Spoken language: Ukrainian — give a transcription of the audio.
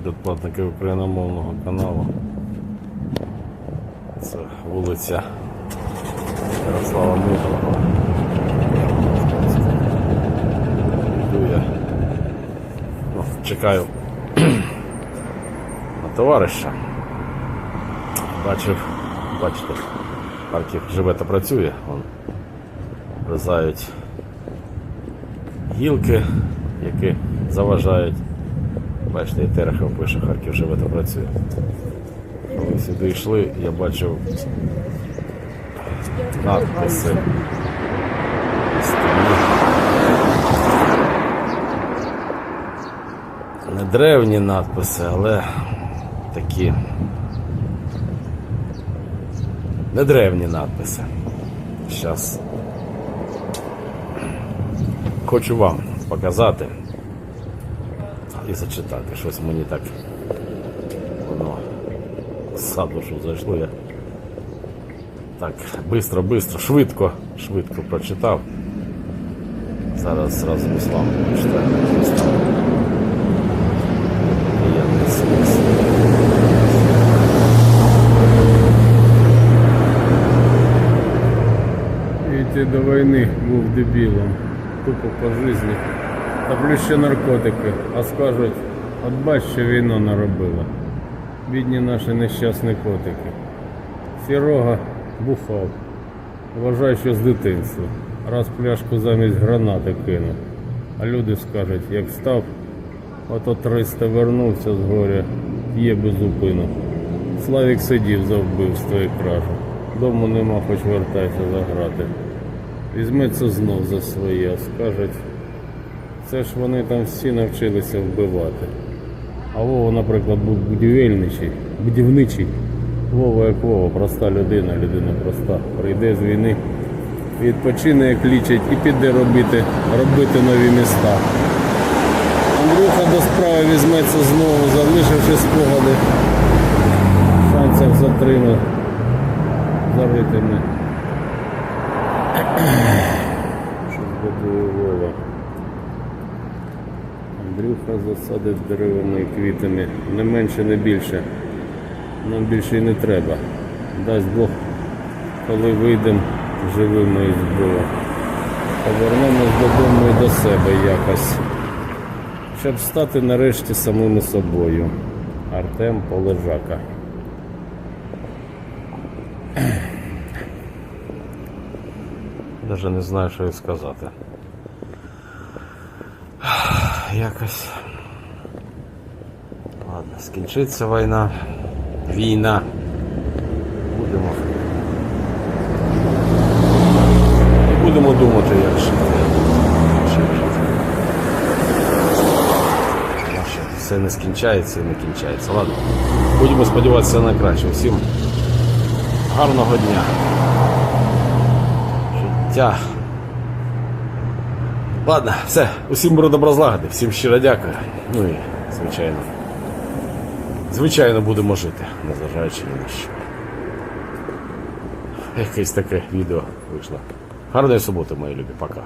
передплатники україномовного каналу. Це вулиця Ярослава Мудрого. Йду я. Ну, чекаю на товариша. Бачив, бачите, Харків живе та працює. Вон, врізають гілки, які заважають. Бачите, і Терехов пише, Харків живе та працює. Коли сюди йшли, я бачив надписи. Не древні надписи, але такі не древні надписи. Зараз хочу вам показати і зачитати. Щось мені так воно з саду, що зайшло. Я так бистро, бистро, швидко, швидко прочитав. Зараз зразу з вами. І йти до війни був дебілом. Тупо по житті. Та ще наркотики. А скажуть, от бач, що війна наробила. Бідні наші нещасні котики. Сірога бухав. Вважаю, що з дитинства. Раз пляшку замість гранати кинув. А люди скажуть, як став, ото 300 вернувся з горя, є без зупину. Славік сидів за вбивство і кражу. Дому нема, хоч вертайся заграти. Візьметься знов за своє, скажуть, це ж вони там всі навчилися вбивати. А Вова, наприклад, був будівельничий, будівничий. Вова як Вова, проста людина, людина проста. Прийде з війни, відпочине, як лічать, і піде робити, робити нові міста. Андрюха до справи візьметься знову, залишивши спогади. Шансів затримати. Зарити не. Що збудує Вова. Андрюха засадить деревами і квітами. Не менше, не більше. Нам більше і не треба. Дасть Бог, коли вийдемо живими із зброї. Повернемось додому і до себе якось. Щоб стати нарешті самими собою. Артем Полежака. Даже не знаю, що і сказати. Якось. Ладно, скінчиться війна. Війна. Будемо. Будемо думати, як. Тому що Все не скінчається і не кінчається. Ладно. Будемо сподіватися на краще. Всім гарного дня. Життя. Ладно, все, усім буду добро злагоди, всім щиро дякую. Ну і, звичайно, звичайно будемо жити, незважаючи ні на що. Якесь таке відео вийшло. Гарної суботи, мої любі, пока.